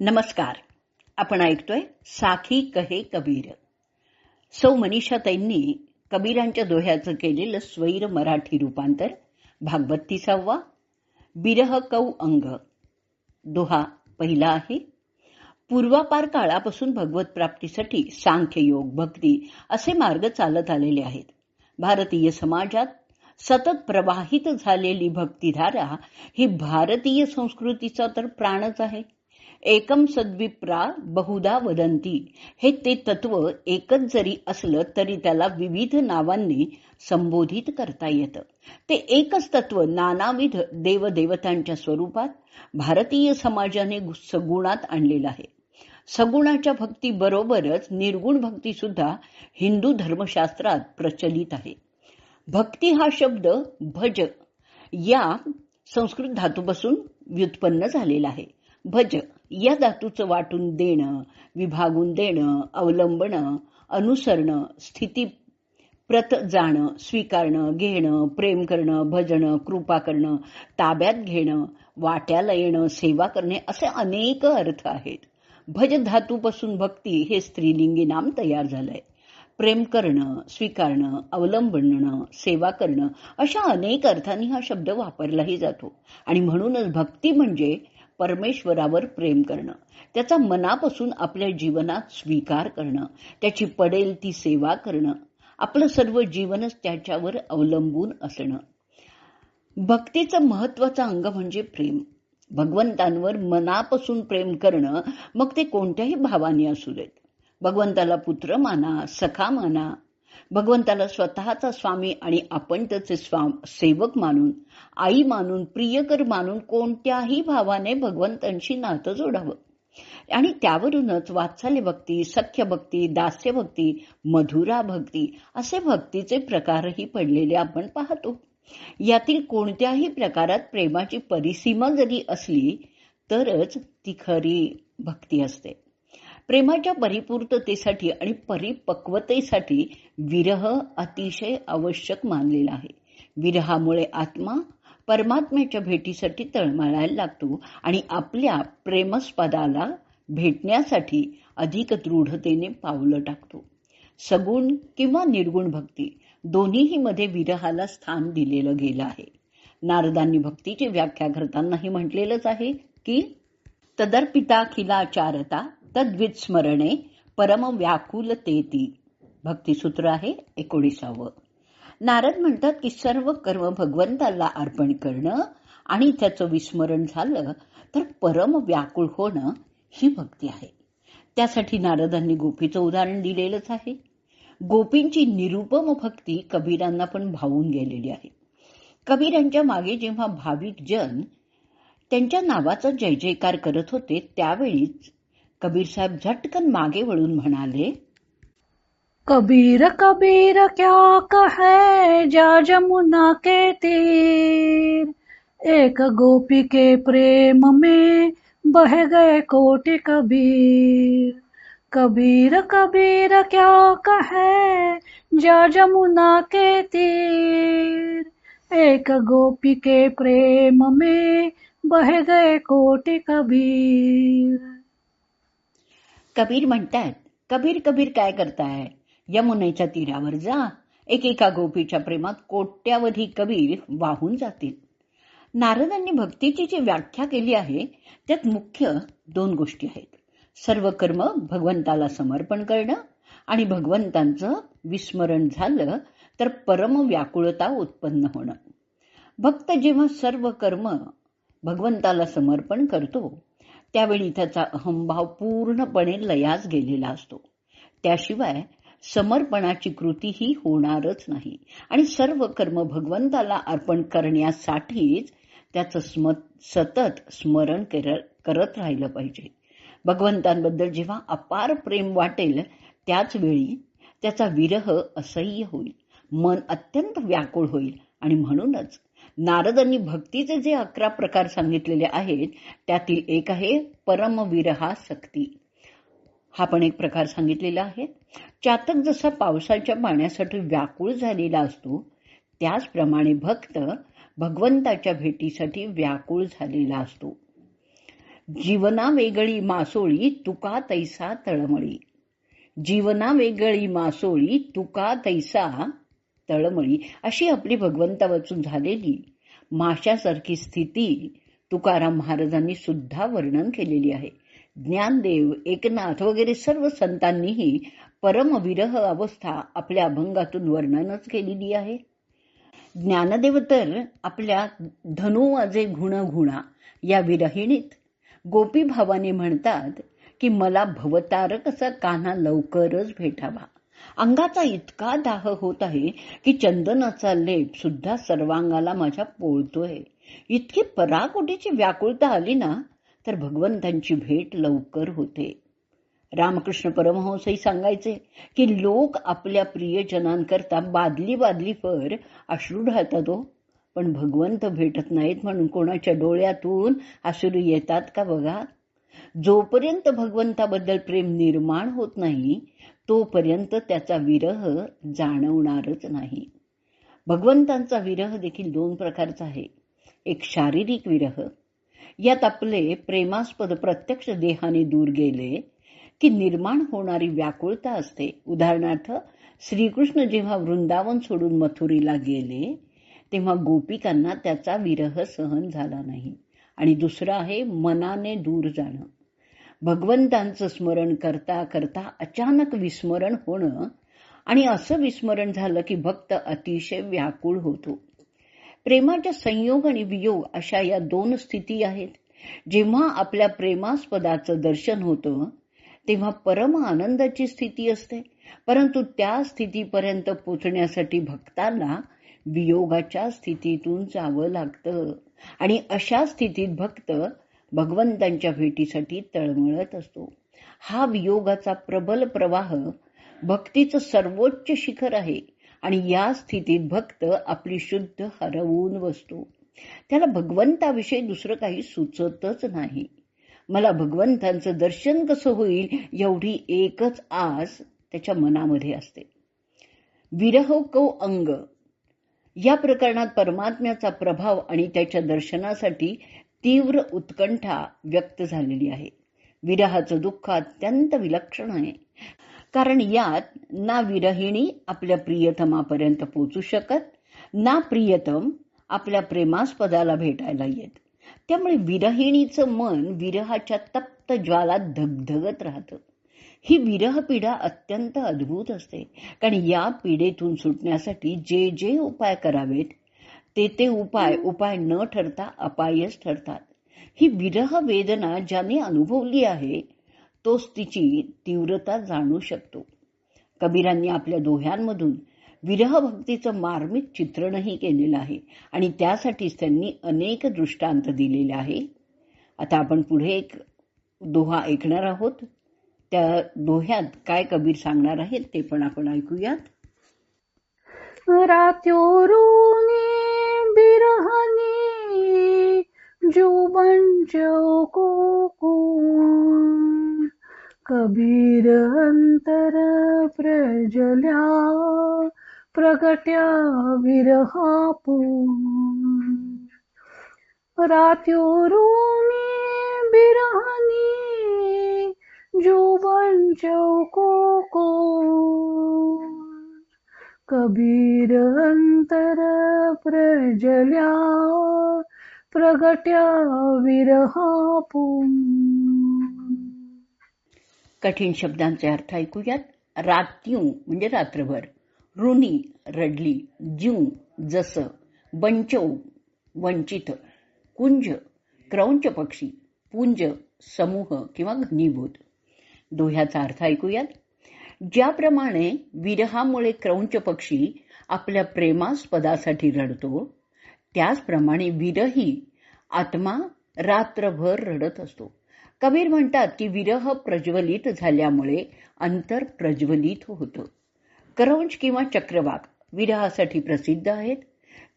नमस्कार. आपण ऐकतोय साखी कहे कबीर. सौ मनीषा तैंनी कबीरांच्या दोह्याचं केलेलं स्वैर मराठी रूपांतर भागवत तिसावा बिरह कौ अंग. दोहा पहिला आहे. पूर्वापार काळापासून भगवत प्राप्तीसाठी सांख्य योग भक्ती असे मार्ग चालत आलेले आहेत. भारतीय समाजात सतत प्रवाहित झालेली भक्तिधारा ही भारतीय संस्कृतीचा तर प्राणच आहे. एकम सद्विप्रा बहुधा वदंती हे ते तत्व एकच जरी असलं तरी त्याला विविध नावांनी संबोधित करता येतं. ते एकच तत्व नानाविध देवदेवतांच्या स्वरूपात भारतीय समाजाने सगुणात आणलेलं आहे. सगुणाच्या भक्ती बरोबरच निर्गुण भक्ती सुद्धा हिंदू धर्मशास्त्रात प्रचलित आहे. भक्ती हा शब्द भज या संस्कृत धातूपासून व्युत्पन्न झालेला आहे. भज या धातूचं वाटून देणं विभागून देणं अवलंबणं अनुसरणं स्थिती प्रत जाणं स्वीकारणं घेणं प्रेम करणं भजणं कृपा करणं ताब्यात घेणं वाट्याला येणं सेवा करणे असे अनेक अर्थ आहेत. भज धातूपासून भक्ती हे स्त्रीलिंगी नाम तयार झालंय. प्रेम करणं स्वीकारणं अवलंबणं सेवा करणं अशा अनेक अर्थांनी हा शब्द वापरलाही जातो. आणि म्हणूनच भक्ती म्हणजे परमेश्वरावर प्रेम करणं. त्याचा मनापासून आपल्या जीवनात स्वीकार करणं. त्याची पडेल ती सेवा करणं. आपलं सर्व जीवनच त्याच्यावर अवलंबून असणं. भक्तीचं महत्वाचं अंग म्हणजे प्रेम. भगवंतांवर मनापासून प्रेम करणं मग ते कोणत्याही भावाने असू देत. भगवंताला पुत्र माना सखा माना भगवंताला स्वतःचा स्वामी आणि आपण त्याचे सेवक मानून आई मानून प्रियकर मानून कोणत्याही भावाने भगवंतांशी नातं जोडावं. आणि त्यावरूनच वात्सल्य भक्ती सख्य भक्ती दास्य भक्ती मधुरा भक्ती असे भक्तीचे प्रकारही पडलेले आपण पाहतो. यातील कोणत्याही प्रकारात प्रेमाची परिसीमा जरी असली तरच ती खरी भक्ती असते. प्रेमाच्या परिपूर्ततेसाठी आणि परिपक्वतेसाठी विरह अतिशय आवश्यक मानलेला आहे. विरहामुळे आत्मा परमात्म्याच्या भेटीसाठी तळमळायला लागतो आणि आपल्या प्रेमस्पदाला भेटण्यासाठी अधिक दृढतेने पावलं टाकतो. सगुण किंवा निर्गुण भक्ती दोन्हीही मध्ये विरहाला स्थान दिलेलं गेलं आहे. नारदांनी भक्तीची व्याख्या करतानाही म्हटलेलंच आहे की तदर्पिता खिलाचारता तद्विस्मरणे परम व्याकुलतेती. भक्तिसूत्र आहे एकोणीसावं. नारद म्हणतात की सर्व कर्म भगवंताला अर्पण करणं आणि त्याचं विस्मरण झालं तर परम व्याकुळ होणं ही भक्ती आहे. त्यासाठी नारदांनी गोपीचं उदाहरण दिलेलंच आहे. गोपींची निरुपम भक्ती कबीरांना पण भावून गेलेली आहे. कबीरांच्या मागे जेव्हा भाविक जन त्यांच्या नावाचा जय जयकार करत होते त्यावेळीच कबीर साहेब झटकन मागे वळून म्हणाले, कबीर कबीर, क्या कहे? जा जमुना के तीर। एक गोपी के प्रेम में बह गए कोटि कबीर। कबीर कबीर, क्या कहे? जा जमुना के तीर। एक गोपी के प्रेम में बह गए कोटि कबीर। कबीर म्हणतात कबीर कबीर काय करताय? यमुनेच्या तीरावर जा. एकेका गोपीच्या प्रेमात कोट्यावधी कबीर वाहून जातील. नारदांनी भक्तीची जी व्याख्या केली आहे त्यात मुख्य दोन गोष्टी आहेत. सर्व कर्म भगवंताला समर्पण करणं आणि भगवंतांचं विस्मरण झालं तर परम व्याकुळता उत्पन्न होणं. भक्त जेव्हा सर्व कर्म भगवंताला समर्पण करतो त्यावेळी त्याचा अहंभाव पूर्णपणे लयास गेलेला असतो. त्याशिवाय समर्पणाची कृती ही होणारच नाही. आणि सर्व कर्म भगवंताला अर्पण करण्यासाठीच त्याचं सतत स्मरण करत राहिलं पाहिजे. भगवंतांबद्दल जेव्हा अपार प्रेम वाटेल त्याच वेळी त्याचा विरह असह्य होईल. मन अत्यंत व्याकुळ होईल आणि म्हणूनच नारदांनी भक्तीचे जे अकरा प्रकार सांगितलेले आहेत त्यातील एक आहे परमविरहा सक्ती. हा पण एक प्रकार सांगितलेला आहे. चातक जसा पावसाच्या पाण्यासाठी व्याकुळ झालेला असतो त्याचप्रमाणे भक्त भगवंताच्या भेटीसाठी व्याकुळ झालेला असतो. जीवना वेगळी मासोळी तुका तैसा तळमळी. जीवना वेगळी मासोळी तुका तैसा तळमळी अशी आपली भगवंतावचून झालेली. माशासारखी स्थिती तुकाराम महाराजांनी सुद्धा वर्णन केलेली आहे. ज्ञानदेव एकनाथ वगैरे सर्व संतांनीही परमविरह अवस्था आपल्या अभंगातून वर्णनच केलेली आहे. ज्ञानदेव तर आपल्या धनुवाजे घुण घुणा या विरहिणीत. गोपी भावाने म्हणतात की मला भवतारक असा कान्हा लवकरच भेटावा. अंगाचा इतका दाह होत आहे की चंदनाचा लेप सुद्धा सर्वांगाला माझ्या पोळतोय. इतकी पराकोटीची व्याकुळता आली ना तर भगवंतांची भेट लवकर होते. रामकृष्ण परमहंसही सांगायचे की लोक आपल्या प्रियजनांकरता बादली बादली पर अश्रू ढाळतात हो. पण भगवंत भेटत नाहीत म्हणून कोणाच्या डोळ्यातून अश्रू येतात का बघा? जोपर्यंत भगवंताबद्दल प्रेम निर्माण होत नाही तोपर्यंत त्याचा विरह जाणवणारच नाही. भगवंतांचा विरह देखील दोन प्रकारचा आहे. एक शारीरिक विरह यात आपले प्रेमास्पद प्रत्यक्ष देहाने दूर गेले की निर्माण होणारी व्याकुळता असते. उदाहरणार्थ श्रीकृष्ण जेव्हा वृंदावन सोडून मथुरीला गेले तेव्हा गोपिकांना त्याचा विरह सहन झाला नाही. आणि दुसरं आहे मनाने दूर जाणं. भगवंतांचं स्मरण करता करता अचानक विस्मरण होणं आणि असं विस्मरण झालं की भक्त अतिशय व्याकुळ होतो. प्रेमाच्या संयोग आणि वियोग अशा या दोन स्थिती आहेत. जेव्हा आपल्या प्रेमास्पदाचं दर्शन होतं तेव्हा परम आनंदाची स्थिती असते. परंतु त्या स्थितीपर्यंत पोचण्यासाठी भक्तांना वियोगाच्या स्थितीतून जावं लागतं. आणि अशा स्थितीत भक्त भगवंतांच्या भेटीसाठी तळमळत असतो. हा वियोगाचा प्रबल प्रवाह भक्तीचं सर्वोच्च शिखर आहे आणि या स्थितीत भक्त आपली शुद्ध हरवून बसतो. त्याला भगवंताविषयी दुसरं काही सुचतच नाही. मला भगवंतांचं दर्शन कसं होईल एवढी एकच आस त्याच्या मनामध्ये असते. विरह कौ अंग. या प्रकरणात परमात्म्याचा प्रभाव आणि त्याच्या दर्शनासाठी तीव्र उत्कंठा व्यक्त झालेली आहे. विरहाचं दुःख अत्यंत विलक्षण आहे. कारण यात ना विरहिणी आपल्या प्रियतमापर्यंत पोचू शकत ना प्रियतम आपल्या प्रेमास्पदाला भेटायला येत. त्यामुळे विरहिणीचं मन विरहाच्या तप्त ज्वालात धगधगत राहतं. ही विरह पीडा अत्यंत अद्भुत असते. कारण या पीडेतून सुटण्यासाठी जे जे उपाय करावेत ते ते उपाय उपाय न ठरता अपायच ठरतात. ही विरह वेदना ज्याने अनुभवली आहे तोच तिची तीव्रता जाणू शकतो. कबीरांनी आपल्या दोह्यांमधून विरह भक्तीचं मार्मिक चित्रणही केलेलं आहे आणि त्यासाठीच त्यांनी अनेक दृष्टांत दिलेले आहे. आता आपण पुढे एक दोहा ऐकणार आहोत. त्या दोह्यात काय कबीर सांगणार आहेत ते पण आपण ऐकूयात. रात्योरुनी बिरहनी जुबन को कबीर अंतर प्रजल्या प्रगट्या विरहापू रात्योरुनी बिरहनी जुबन को कबीर अंतर प्रजल्या प्रगट्या विरहापू कठीण शब्दांचे अर्थ ऐकूयात. रात्यू म्हणजे रात्रभर. ऋणी रडली. ज्यू जस. बंचौ वंचित. कुंज क्रौंच पक्षी. पुंज समूह किंवा घनीभूत. दोह्याचा अर्थ ऐकूयात. ज्याप्रमाणे विरहामुळे क्रौंच पक्षी आपल्या प्रेमास्पदासाठी रडतो त्याचप्रमाणे विरही आत्मा रात्रभर रडत असतो. कबीर म्हणतात की विरह प्रज्वलित झाल्यामुळे अंतर प्रज्वलित होतं. क्रौंच किंवा चक्रवाक विरहासाठी प्रसिद्ध आहेत.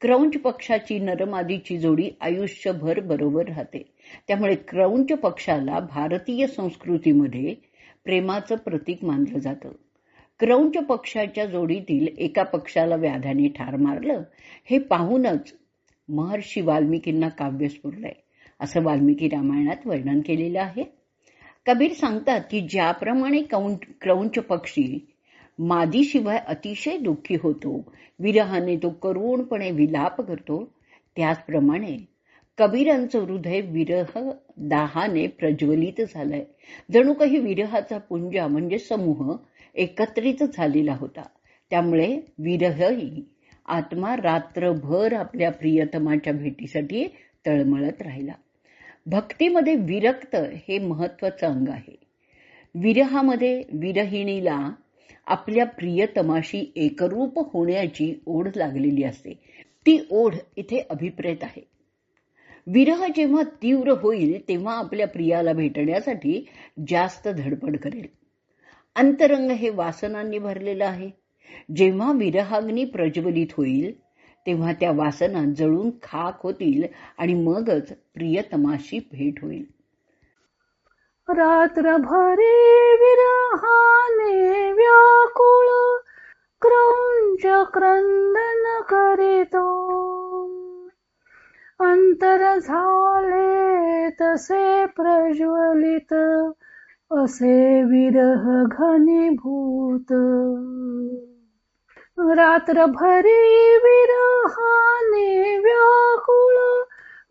क्रौंच पक्षाची नरमादीची जोडी आयुष्यभर बरोबर राहते. त्यामुळे क्रौंच पक्षाला भारतीय संस्कृतीमध्ये प्रेमाचं प्रतीक मानलं जातं. क्रौंच पक्षाच्या जोडीतील एका पक्षाला व्याधाने ठार मारलं हे पाहूनच महर्षी वाल्मिकींना काव्य स्फुरलंय. असं वाल्मिकी रामायणात वर्णन केलेलं आहे. कबीर सांगतात की ज्याप्रमाणे कौं- क्रौंच पक्षी मादीशिवाय अतिशय दुःखी होतो विरहाने तो करुणपणे विलाप करतो त्याचप्रमाणे कबीरांचं हृदय विरह दाहाने प्रज्वलित झालंय. जणू काही विरहाचा पुंजा म्हणजे समूह एकत्रित झालेला होता. त्यामुळे विरहही आत्मा रात्रभर आपल्या प्रियतमाच्या भेटीसाठी तळमळत राहिला. भक्तीमध्ये विरक्त हे महत्वाचं अंग आहे. विरहामध्ये विरहिणीला आपल्या प्रियतमाशी एकरूप होण्याची ओढ लागलेली असते. ती ओढ इथे अभिप्रेत आहे. विरह जेव्हा तीव्र होईल तेव्हा आपल्या प्रियाला भेटण्यासाठी जास्त धडपड करेल. अंतरंग हे वासनांनी भरलेलं आहे. जेव्हा विरहाग्नी प्रज्वलित होईल तेव्हा त्या वासना जळून खाक होतील आणि मगच प्रियतमाशी भेट होईल. रात्रभरी विरहाने व्याकुळ क्रौंच क्रंदन करीतो. अंतर झाले तसे प्रज्वलित असे विरह घनीभूत. रात्रभरी विरहाने व्याकुळ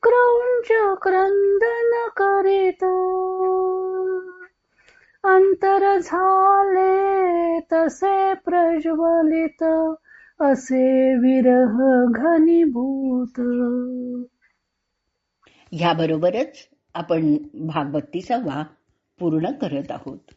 क्रौंच क्रंदन करीत. अंतर झाले तसे प्रज्वलित असे विरह घनीभूत. ह्याबरोबरच आपण भागवत तिसावा पूर्ण करत आहोत.